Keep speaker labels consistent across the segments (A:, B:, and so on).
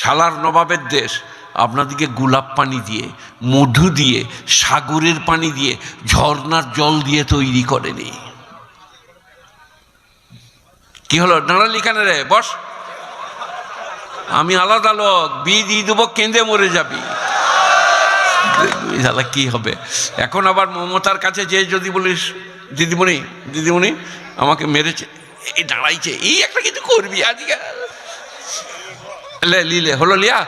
A: শালার নবাবের দেশ, আপনাদেরকে গোলাপ পানি দিয়ে, মধু দিয়ে, সাগরের পানি দিয়ে, ঝর্ণার জল দিয়ে তৈরি করেনি। কি হলো? দাঁড়ালি কেন রে, বস। আমি আলাদা লোক বি দিয়ে দেবো, কেঁদে মরে যাবি। শালা, কি হবে? এখন আবার মমতার কাছে যে যদি বলিস, দিদিমণি দিদিমণি, আমাকে মেরেছে এই দাঁড়াইছে, এই একটা কিছু করবি আজকে লে লিলে হলো লিয়া।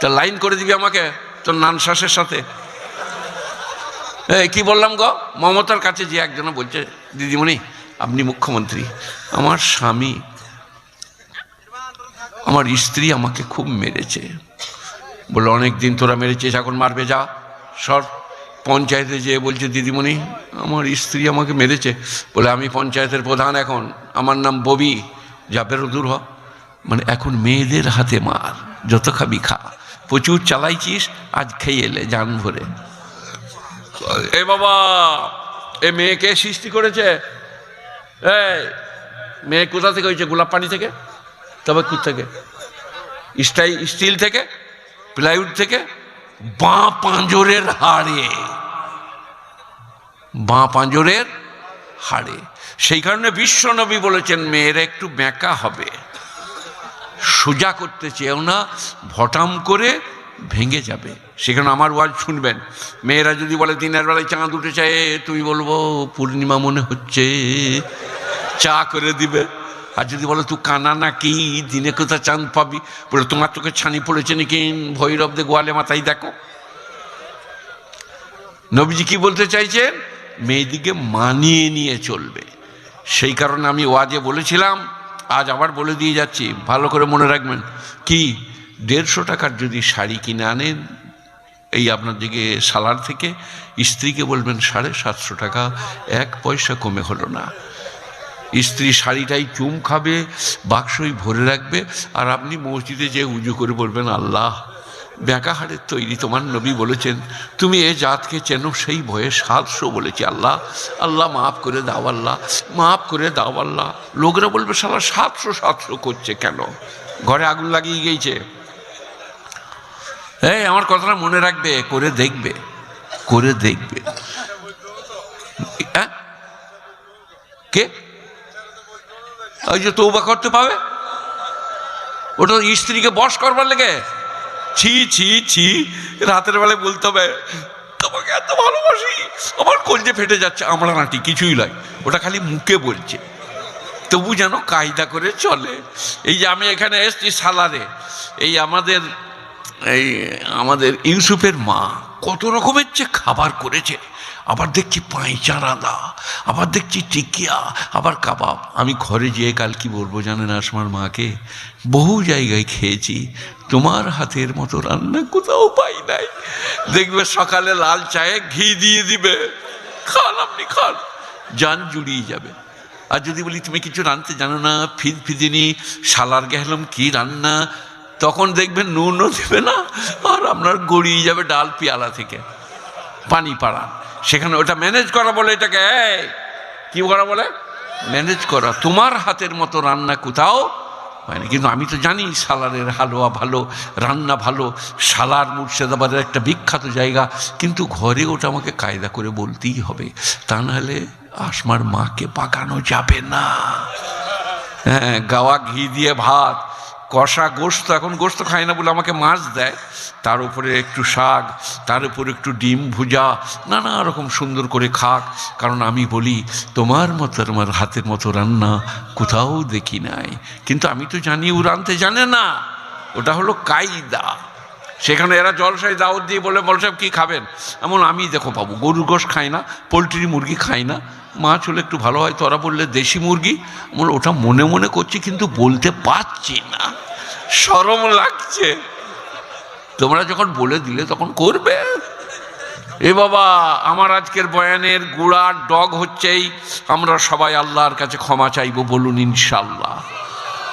A: তা লাইন করে দিবি আমাকে, তোর নান শ্বাসের সাথে। কি বললাম গো? মমতার কাছে যে একজন বলছে, দিদিমণি, আপনি মুখ্যমন্ত্রী, আমার স্বামী, আমার স্ত্রী আমাকে খুব মেরেছে। বলে অনেক দিন তোরা মেরেছিস, এখন মারবে, যা। সর পঞ্চায়েতে যেয়ে বলছে, দিদিমণি, আমার স্ত্রী আমাকে মেরেছে। বলে, আমি পঞ্চায়েতের প্রধান এখন, আমার নাম ববি, যা বেরো, দূর হ। মানে এখন মেয়েদের হাতে মার, যত খাবি খা। প্রচুর চালাইছিস, আজ খেয়ে এলে জান ভরে। এ বাবা, এ মেয়েকে সৃষ্টি করেছে? এই, মেয়ে কোথা থেকে হয়েছে? গোলাপ পানি থেকে? তবে কোথা থেকে। স্টাই, স্টিল থেকে? প্লাইউড থেকে? বাঁ পাঁজরের হাড়ে। বাঁ পাঁজরের হাড়ে। সেই কারণে বিশ্বনবী বলেছেন, মেয়েরা একটু ব্যাঁকা হবে। সোজা করতে চেয়েও না, ভটাম করে ভেঙে যাবে। সেখানে আমার ওয়াজ শুনবেন। মেয়েরা যদি বলে, দিনের বেলায় চাঁদ চায় তুমি বলব, পূর্ণিমা মনে হচ্ছে, চা করে দিবে। আর যদি বলো, তুই কানা নাকি, দিনে কোথায় চাঁদ পাবি? বলে, তোমার তোকে ছানি পড়েছে নাকি ভৈরবদের গোয়ালে মাথায়? দেখো। নবীজি কি বলতে চাইছেন? মেয়েদিকে মানিয়ে নিয়ে চলবে। সেই কারণে আমি ওয়াজে বলেছিলাম আজ আবার বলে দিয়ে যাচ্ছি, ভালো করে মনে রাখবেন। কি, দেড়শো টাকার যদি শাড়ি কিনে আনেন, এই আপনার দিকে সালার থেকে, স্ত্রীকে বলবেন, সাড়ে সাতশো টাকা, এক পয়সা কমে হলো না। স্ত্রী শাড়িটাই চুম খাবে, বাক্সই ভরে রাখবে, আর আপনি মসজিদে যে উজু করে বলবেন, আল্লাহ ব্যাকা হাড়ের তৈরি, তোমার নবী বলেছেন, তুমি এ জাতকে চেনো, সেই ভয়ে সাতশো বলেছি আল্লাহ। আল্লাহ মাফ করে দাও আল্লাহ, মাফ করে দাও আল্লাহ। লোকরা বলবে সালা সাতশো সাতশো করছে কেন? ঘরে আগুন লাগিয়ে গিয়েছে। এই, আমার কথাটা মনে রাখবে, করে দেখবে করে দেখবে। হ্যাঁ? কে? ওই যে তৌবা করতে পাবে? ওটা স্ত্রীকে বস করবার লেগে। ছি ছি ছি, রাতের বেলায় বলতে হবে, তোমাকে এত ভালোবাসি, আমার কলজে ফেটে যাচ্ছে, আমরা নাটি, কিছুই নয়। ওটা খালি মুখে বলছে। তবু যেন কায়দা করে চলে। এই যে আমি এখানে এসছি সালারে এই আমাদের এই আমাদের ইউসুফের মা কত রকমের যে খাবার করেছে। আবার দেখছি পাঁচা রাঁধা আবার দেখছি টিকিয়া, আবার কাবাব। আমি ঘরে যেয়ে কাল কি বলব জানেন আসমার মাকে? বহু জায়গায় খেয়েছি, তোমার হাতের মতো রান্না কোথাও পাই নাই। দেখবে সকালে লাল চায়ে ঘি দিয়ে দিবে। খান আপনি, খান, যান জুড়িয়ে যাবে। আর যদি বলি, তুমি কিছু রাঁধতে জানো না, ফিদ ফিদিনি সালার গেহলাম কি রান্না? তখন দেখবেন নুনও দেবে না, আর আপনার গড়িয়ে যাবে ডাল পেয়ালা থেকে। পানি পাড়া সেখানে ওটা ম্যানেজ করা বলে এটাকে কি করা বলে? ম্যানেজ করা। তোমার হাতের মতো রান্না কোথাও মানে কিন্তু আমি তো জানি সালারের হালুয়া ভালো, রান্না ভালো, সালার মুর্শিদাবাদের একটা বিখ্যাত জায়গা। কিন্তু ঘরে ওটা আমাকে কায়দা করে বলতেই হবে। তা নাহলে আসমার মাকে পাকানো যাবে না। হ্যাঁ গাওয়া ঘি দিয়ে ভাত কষা গোস্ত, এখন গোস্ত খায় না বলে আমাকে মাছ দেয়। তার উপরে একটু শাক, তার উপরে একটু ডিম ভুজা, নানা রকম সুন্দর করে খাক। কারণ আমি বলি, তোমার মতো আমার হাতের মতো রান্না কোথাও দেখি নাই। কিন্তু আমি তো জানি ও রানতে জানে না। ওটা হলো কায়দা। সেখানে এরা জলসাই দাওয়াত দিয়ে বলে, বল সাহেব, কী খাবেন? এমন আমি দেখো পাবো। গরুর গোশ খাই না, পোলট্রি মুরগি খাই না। মাছ হলে একটু ভালো হয়, তোরা বললে দেশি মুরগি। আমার ওটা মনে মনে করছি, কিন্তু বলতে পারছি না। সরম লাগছে। তোমরা যখন বলে দিলে তখন করবে। এ বাবা, আমার আজকের বয়ানের গুড়ার ডগ হচ্ছেই, আমরা সবাই আল্লাহর কাছে ক্ষমা চাইব বলুন ইনশাল্লাহ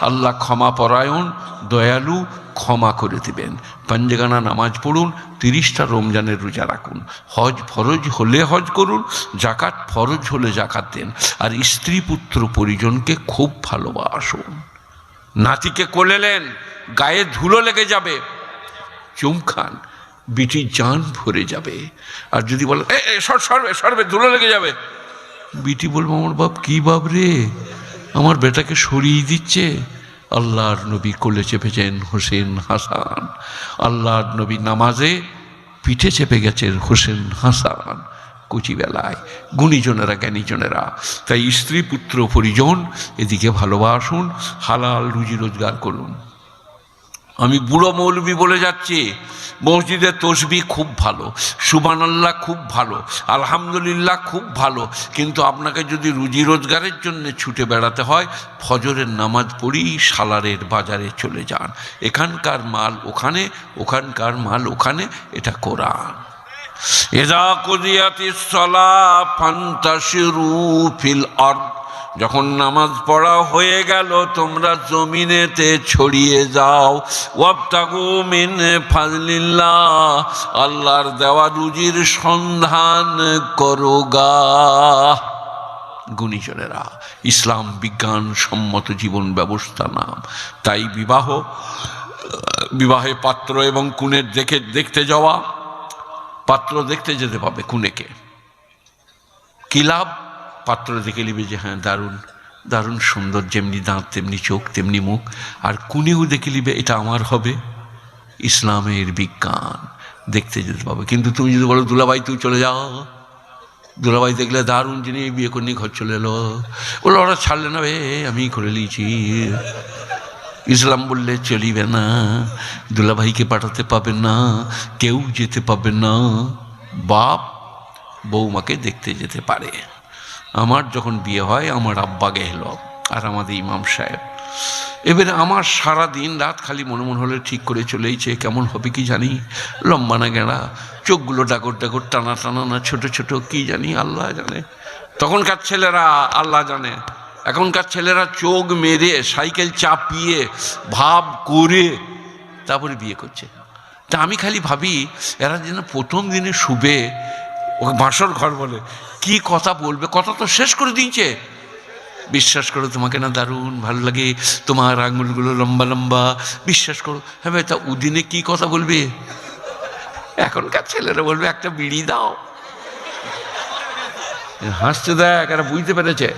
A: আল্লাহ ক্ষমা পরায়ণ, দয়ালু, ক্ষমা করে দিবেন। পাঞ্জেগানা নামাজ পড়ুন, তিরিশটা রমজানের রোজা রাখুন। হজ ফরজ হলে হজ করুন, জাকাত ফরজ হলে জাকাত দেন। আর স্ত্রী পুত্র পরিজনকে খুব ভালোবাসুন। নাতিকে কোলেলেন গায়ে ধুলো লেগে যাবে। চুম খান বিটির জান ভরে যাবে। আর যদি বলে "এ, এ, সর সরবে সরবে ধুলো লেগে যাবে। বিটি বলব আমার বাপ কি বাপ রে? আমার বেটাকে সরিয়ে দিচ্ছে। আল্লাহর নবী কোলে চেপেছেন হোসেন হাসান। আল্লাহর নবী নামাজে পিঠে চেপে গেছেন হোসেন হাসান। কুচিবেলায় গুণীজনেরা, জ্ঞানীজনেরা, তাই স্ত্রী, পুত্র, পরিজন এদিকে ভালোবাসুন, হালাল রুজি রোজগার করুন। আমি বুড়ো মৌলবি বলে যাচ্ছি, মসজিদের তসবি খুব ভালো সুবান আল্লাহ খুব ভালো, আলহামদুলিল্লাহ খুব ভালো, কিন্তু আপনাকে যদি রুজি রোজগারের জন্য ছুটে বেড়াতে হয়, ফজরের নামাজ পড়ি সালারের বাজারে চলে যান। এখানকার মাল ওখানে, ওখানকার মাল ওখানে, এটা কোরআন। এদা কুদিয়াতিস সলা ফান্তাশিরু ফিল আরদ, যখন নামাজ পড়া হয়ে গেল, তোমরা জমিনেতে ছড়িয়ে যাও। ওয়াবতাগু মিন ফাজলিল্লাহ, আল্লাহর দেওয়া রুজির সন্ধান করো গা। গুণীজনেরা, ইসলাম বিজ্ঞান সম্মত জীবন ব্যবস্থা নাম। তাই বিবাহ, বিবাহে পাত্র এবং কুনের দেখে, দেখতে যাওয়া। পাত্র দেখতে যেতে পাবে কুনেকে কি লাভ? পাত্র দেখে নিবে যে হ্যাঁ দারুণ দারুণ সুন্দর, যেমনি দাঁত, তেমনি চোখ, তেমনি মুখ। আর কুনেও দেখে নিবে, এটা আমার হবে। ইসলামের বিজ্ঞান, দেখতে যেতে পাবে। কিন্তু তুমি যদি বলো দুলাবাই তুই চলে যাও। দুলাবাই দেখলে দারুণ যিনি বিয়ে করে নিয়ে ঘর চলে এলো। বলল, ওরা ছাড়লে না বে আমি করে নিয়েছি। ইসলাম বললে চলিবে না, দুলাভাইকে পাঠাতে পাবে না, কেউ যেতে পাবে না। বাপ বৌমাকে দেখতে যেতে পারে। আমার যখন বিয়ে হয়, আমার আব্বা গেল আর আমাদের ইমাম সাহেব। এবারে আমার সারা দিন রাত খালি মনে মনে হলে ঠিক করে চলেইছে, কেমন হবে কি জানি? লম্বা না গেঁড়া, চোখগুলো ডাকর ডাকর টানা টানা না, ছোট ছোট, কি জানি আল্লাহ জানে। তখনকার ছেলেরা আল্লাহ জানে। এখনকার ছেলেরা চোখ মেরে সাইকেল চাপিয়ে, ভাব করে তারপরে বিয়ে করছে। তা আমি খালি ভাবি, এরা যেন প্রথম দিনে শুবে, ওকে বাসর ঘর বলে। কি কথা বলবে? কথা তো শেষ করে দিয়েছে। বিশ্বাস করো তোমাকে না দারুণ ভালো লাগে, তোমার আঙুলগুলো লম্বা লম্বা। বিশ্বাস করো। হ্যাঁ ভাই, তা উদিনে কি কথা বলবে? এখনকার ছেলেরা বলবে, একটা বিড়ি দাও। হাসতে দেখ, এরা বুঝতে পেরেছে।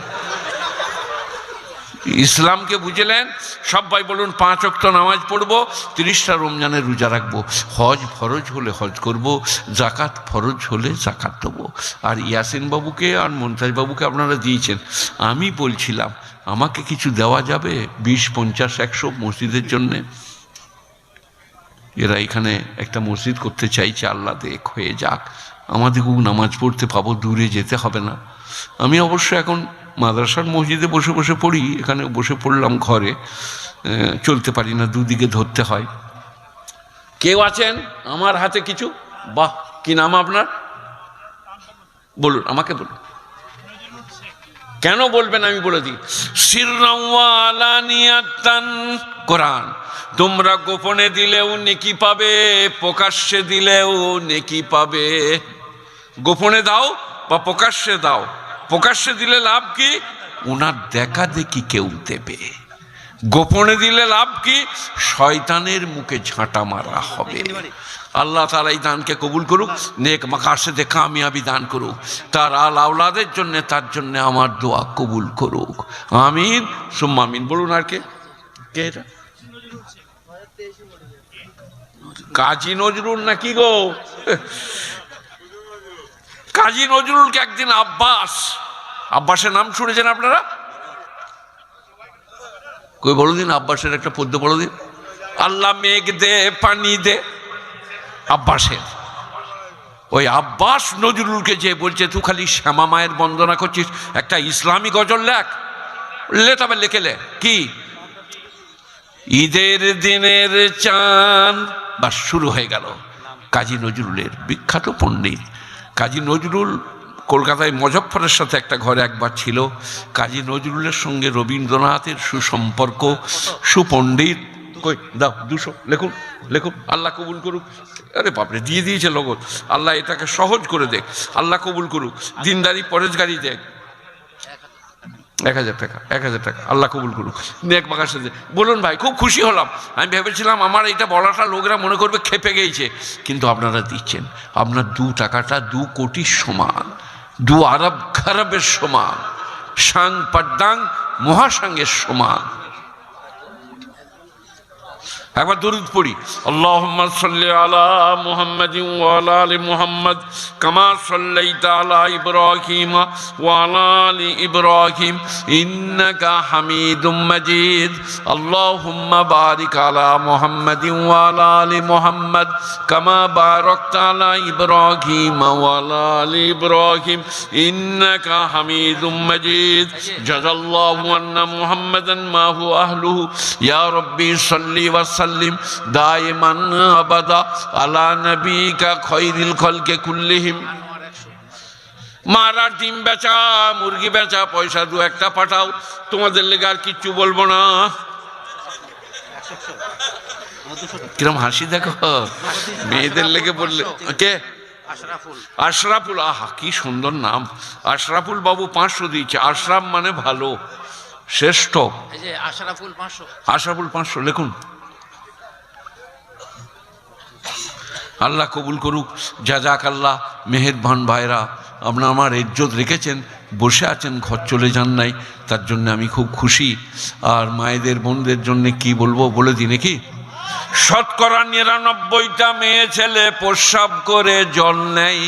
A: ইসলামকে বুঝলেন সবাই বলুন পাঁচ অক্ত নামাজ পড়ব, তিরিশটা রমজানের রোজা রাখব। হজ ফরজ হলে হজ করব জাকাত ফরজ হলে জাকাত দেবো। আর ইয়াসিন বাবুকে আর মন্তাজ বাবুকে আপনারা দিয়েছেন। আমি বলছিলাম, আমাকে কিছু দেওয়া যাবে? বিশ, পঞ্চাশ, একশো মসজিদের জন্যে? এরা এখানে একটা মসজিদ করতে চাইছে, আল্লাহ দেখ, হয়ে যাক। আমাদেরকেও নামাজ পড়তে পাবো, দূরে যেতে হবে না। আমি অবশ্য এখন মাদ্রাসার মসজিদে বসে বসে পড়ি, এখানে বসে পড়লাম ঘরে চলতে পারি না, দুদিকে ধরতে হয়। কেউ আছেন? আমার হাতে কিছু? বাহ, কি নাম আপনার? বলুন, আমাকে বলুন। কেন বলবেন আমি বলে দিই। কোরআন। তোমরা গোপনে দিলেও নেকি পাবে, প্রকাশ্যে দিলেও নেকি পাবে। গোপনে দাও বা প্রকাশ্যে দাও। প্রকাশ্যে দিলে লাভ কি? ওনার দেখা দেখি কেউ দেবে। গোপনে দিলে লাভ কি? শয়তানের মুখে ঝাঁটা মারা হবে। আল্লাহ তালা এই দানকে কবুল করুক, নেক মাকাশে কামিয়াবি দান করুক। তার আল আওলাদের জন্য, তার জন্য আমার দোয়া কবুল করুক। আমিন। সুম্মা আমিন। বলুন আর কে? কে এটা? কাজী নজরুল নাকি গো? কাজী নজরুলকে একদিন আব্বাস, আব্বাসের নাম শুনেছেন আপনারা? কই বলো দিন আব্বাসের একটা পদ্য বলো দিন আল্লাহ মেঘ দে, পানি দে, আব্বাসের। ওই আব্বাস নজরুলকে যে বলছে, তুই খালি শ্যামা মায়ের বন্দনা করছিস, একটা ইসলামী গজল লেখ। লে তবে লেখে লে। কি? ঈদের দিনের চান বা শুরু হয়ে গেল। কাজী নজরুলের বিখ্যাত পণ্ডিত কাজী নজরুল কলকাতায় মজফ্ফরের সাথে একটা ঘরে একবার ছিল। কাজী নজরুলের সঙ্গে রবীন্দ্রনাথের সুসম্পর্ক, সুপণ্ডিত। কই, দাও, দুশো, লেখুন লেখুন, আল্লাহ কবুল করুক। আরে বাপরে, দিয়ে দিয়েছে লগত আল্লাহ এটাকে সহজ করে দেখ, আল্লাহ কবুল করুক। দিনদারি পরেজগারি দেখ। এক হাজার টাকা, এক হাজার টাকা। আল্লাহ কবুল করুক। নেক বাকার সাথে বলুন ভাই, খুব খুশি হলাম। আমি ভেবেছিলাম আমার এটা বলাটা লোকরা মনে করবে খেপে গেছে। কিন্তু আপনারা দিচ্ছেন। আপনার দু টাকাটা দু কোটির সমান। দু আরব খারাপের সমান। সাং পাড্ডাং মহাসাঙ্গের সমান। একবার দরুদ পড়ি। আল্লাহুম্মা সাল্লি আলা মুহাম্মাদিন ওয়া আলা আলি মুহাম্মদ কামা সাল্লাইতা আলা ইব্রাহিম ওয়া আলা আলি ইব্রাহিম ইন্নাকা হামিদুম মাজিদ। আল্লাহুম্মা বারিক আলা মুহাম্মাদিন ওয়া আলা আলি মুহাম্মদ কামা বারাকতা আলা ইব্রাহিম ওয়া আলা আলি ইব্রাহিম ইন্নাকা হামিদুম মাজিদ। জাযাল্লাহু আন্না মুহাম্মাদান মা হুয়া আহলুহু। ইয়া রাব্বি সাল্লি ওয়া সাল্লিম দাইমান আবাদা আলা নবিকা খৈরিল খলকে কুল্লিহিম। মারা ডিম বেচা মুরগি বেচা পয়সা দু একটা পাঠাও তোমাদের লেগে আর কিচ্ছু বলব না। কিরম হাসি দেখো। মেয়েদের লেগে বললে কে?
B: আশরাফুল।
A: আশরাফুল আহা কি সুন্দর নাম। আশরাফুল বাবু পাঁচশো দিয়েছে। আশরাফ মানে ভালো শ্রেষ্ঠ।
B: আশরাফুল পাঁচশো।
A: আশরাফুল পাঁচশো লিখুন। আল্লাহ কবুল করুক। যা যাক আল্লাহ মেহেরবান ভাইরা আপনার আমার ইজ্জত রেখেছেন বসে আছেন ঘর চলে যান নাই তার জন্য আমি খুব খুশি। আর মায়েদের বোনদের জন্য কি বলব বলে দিই নাকি? শতকরা নিরানব্বইটা মেয়ে ছেলে প্রস্রাব করে জল নেয়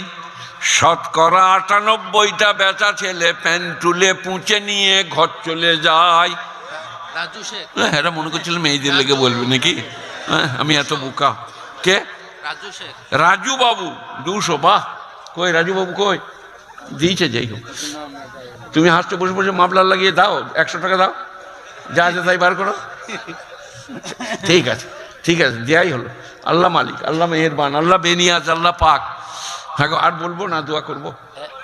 A: শতকরা আটানব্বইটা বেচা ছেলে প্যান্ট তুলে পুঁচে নিয়ে ঘর চলে যায়। হ্যাঁ এরা মনে করছিল মেয়েদের লেগে বলবে নাকি? হ্যাঁ আমি এত বোকা। কে?
B: রাজু
A: বাবু দুশো বাহ কই রাজু বাবু কই? দিয়েছে যাই হোক। তুমি হাসতে বসে বসে মাফলার লাগিয়ে দাও একশো টাকা দাও। যা আছে তাই বার করো। ঠিক আছে ঠিক আছে দেয়াই হলো। আল্লাহ মালিক আল্লাহ মেহেরবান আল্লাহ বেনিয়াজ আল্লাহ পাক। হ্যাঁ আর বলব না দোয়া করব।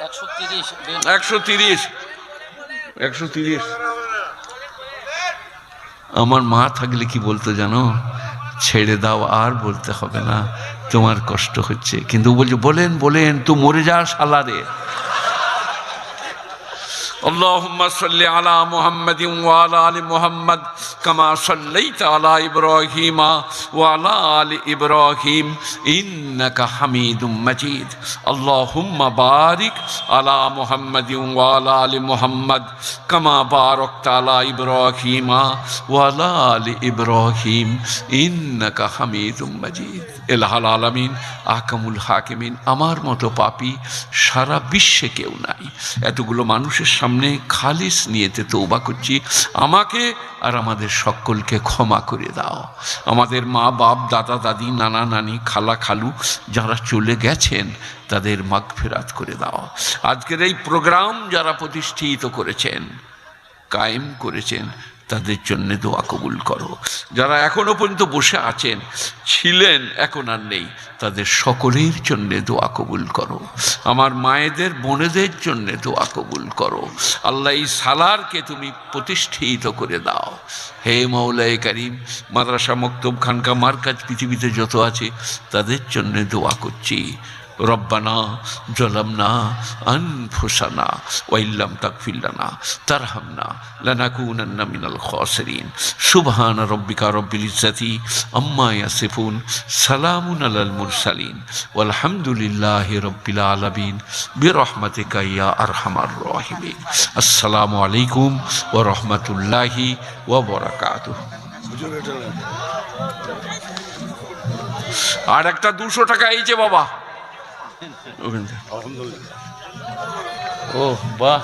B: একশো তিরিশ
A: একশো তিরিশ। আমার মা থাকলে কি বলতো জানো? ছেড়ে দাও, আর বলতে হবে না, তোমার কষ্ট হচ্ছে। কিন্তু বলছে, বলেন বলেন, তুই মরে যা সালারে اللهم صل على محمد وعلى ال محمد كما صليت على ابراهيم وعلى ال ابراهيم انك حميد مجيد اللهم بارك على محمد وعلى ال محمد كما باركت على ابراهيم وعلى ال ابراهيم انك حميد مجيد এলাহাল আলামিন আকামুল হাকিমিন আমার মতো পাপি সারা বিশ্বে কেউ নাই এতগুলো মানুষের সামনে খালিস নিয়েতে তৌবা করছি। আমাকে আর আমাদের সকলকে ক্ষমা করে দাও। আমাদের মা, বাপ, দাদা, দাদি, নানা, নানি, খালা, খালু যারা চলে গেছেন, তাদের মাগ ফেরাত করে দাও। আজকের এই প্রোগ্রাম যারা প্রতিষ্ঠিত করেছেন, কায়েম করেছেন তাদের জন্য দোয়া কবুল করো। যারা এখনও পর্যন্ত বসে আছেন, ছিলেন, এখন আর নেই, তাদের সকলের জন্য দোয়া কবুল করো। আমার মায়েদের, বোনেদের জন্য দোয়া কবুল করো। আল্লাহ এই সালারকে তুমি প্রতিষ্ঠিত করে দাও। হে মৌলায় করিম, মাদ্রাসা মক্তব খানকা মার্কাজ পৃথিবীতে যত আছে, তাদের জন্য দোয়া করছি। রব্বানা জলামনা আনফুসানা ওয়াইল্লাম তাকফিল্লানা তারহামনা লানাকুনান্না মিনাল খাসিরিন। সুবহান রব্বিকা রব্বিল ইজ্জাতি আম্মা ইয়াসিফুন, সালামুন আলাল মুরসালিন। ওয়ালহামদুলিল্লাহি রব্বিল আলামিন। বিরহমাতিকা ইয়া আরহামার রাহিমিন। আসসালামু আলাইকুম ওয়া রাহমাতুল্লাহি ওয়া বারাকাতুহু। আর একটা দুশো টাকা এই যে বাবা। ও বাহ।